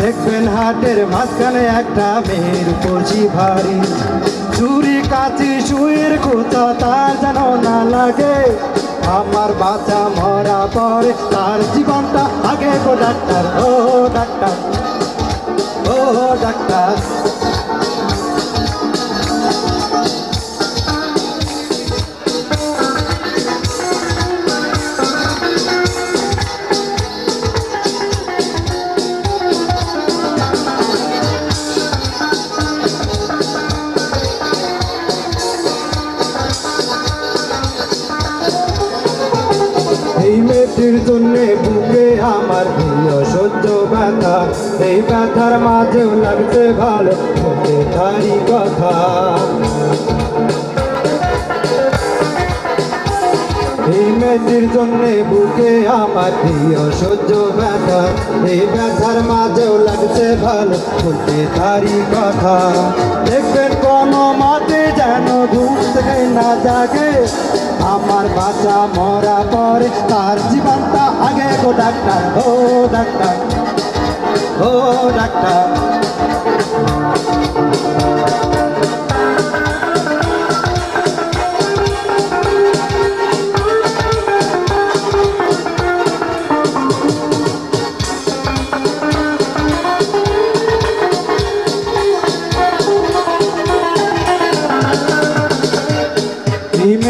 দেখবেন হাটের মাঝখানে একটা মেয়ের কচি ভারী চুরি কাচি শুয়ের কোথা তার যেন না লাগে। আমার বাচ্চা মরা পরে তার জীবনটা আগে গো ডাক্তার, ও ডাক্তার ও ডাক্তার। জন্য বুকে আমার প্রিয় সহ্য ব্যথা। এই ব্যথার মাঝেও লাগছে ভালো বুকে তারি কথা। এই মেয়েটির জন্য বুকে আমার প্রিয় সহ্য ব্যথা। এই ব্যথার মাঝেও লাগছে ভালো বলতে তারি কথা। দেখবেন না জাগে, আমার বাচ্চা মরা পরে তার জীবনটা আগে গো ডাক্তার, ও ডাক্তার ও ডাক্তার।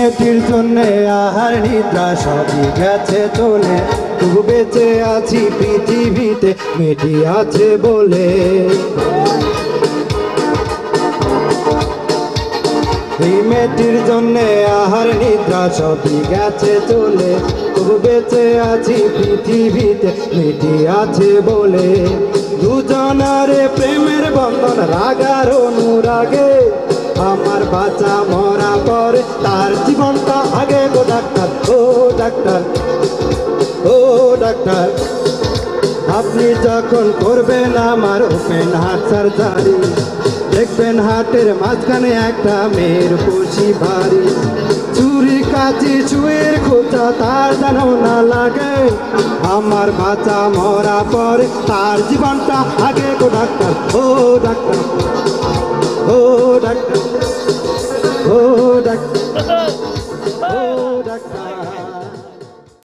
মেয়েটির জন্য আহার নিদ্রা সবই গেছে চলে তবু বেঁচে আছি পৃথিবীতে মেয়েটি আছে বলে। এই মেয়েটির জন্য আহার নিদ্রা সবই গেছে চলে তবু বেঁচে আছি পৃথিবীতে মেয়েটি আছে বলে। দুজনারে প্রেমের বন্ধন রাগার অনুরাগে। আমার বাচ্চা মরা পরে তার জীবনটা আগে গো ডাক্তার, ও ডাক্তার ও ডাক্তার। আপনি যখন করবেন আমার ওপেন হার্ট সার্জারি দেখবেন হাটের মাঝখানে একটা মেয়ের খুশি ভারী চুরি কাচি, চুয়ের খোঁচা, তার যেন না লাগে। আমার বাচ্চা মরা পরে তার জীবনটা আগে গো ডাক্তার ও ডাক্তার ও ডাক্তার